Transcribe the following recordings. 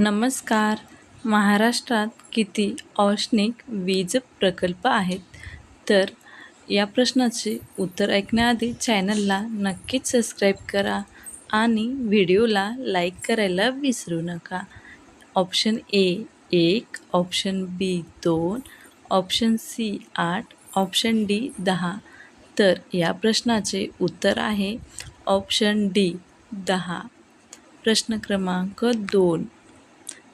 नमस्कार. महाराष्ट्रात किती औष्णिक वीज प्रकल्प आहेत? तर या प्रश्नाचे उत्तर ऐकण्याआधी चॅनलला नक्कीच सबस्क्राईब करा आणि व्हिडिओला लाईक करायला विसरू नका. ऑप्शन ए एक ऑप्शन बी दोन ऑप्शन सी आठ ऑप्शन डी दहा. तर या प्रश्नाचे उत्तर आहे ऑप्शन डी दहा. प्रश्न क्रमांक दोन.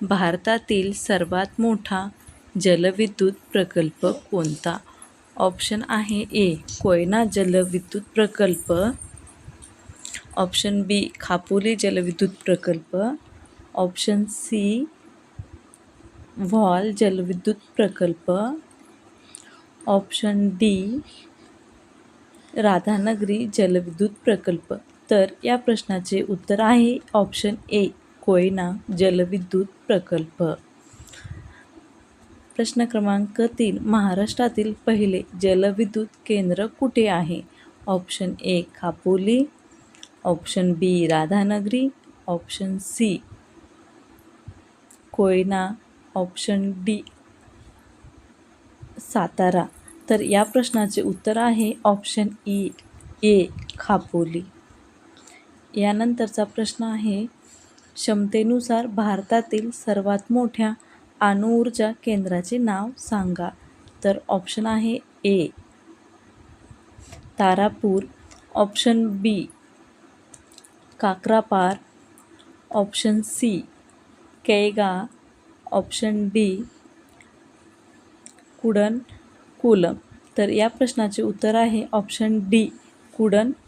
भारतातील सर्वात मोठा जलविद्युत प्रकल्प कोणता? ऑप्शन आहे ए कोयना जलविद्युत प्रकल्प. ऑप्शन बी खापोली जलविद्युत प्रकल्प. ऑप्शन सी व्हॉल जलविद्युत प्रकल्प. ऑप्शन डी राधानगरी जलविद्युत प्रकल्प. तर या प्रश्नाचे उत्तर आहे ऑप्शन ए. कोयना जलविद्युत प्रकल्प. प्रश्न क्रमांक तीन. महाराष्ट्रातील पहिले जलविद्युत केंद्र कुठे आहे? Option A Khapoli. Option B Radhanagari. Option C Koyna. Option D Satara. तर या प्रश्नाचे उत्तर आहे ऑप्शन ई ए खापोली. यानंतरचा प्रश्न आहे क्षमतेनुसार भारतातील सर्वात मोठ्या अणुऊर्जा केंद्राचे नाव सांगा. तर ऑप्शन आहे A Tarapur. Option B Kakrapar. Option C Kaiga option D Kudankulam तर या प्रश्नाचे उत्तर आहे ऑप्शन डी कुडन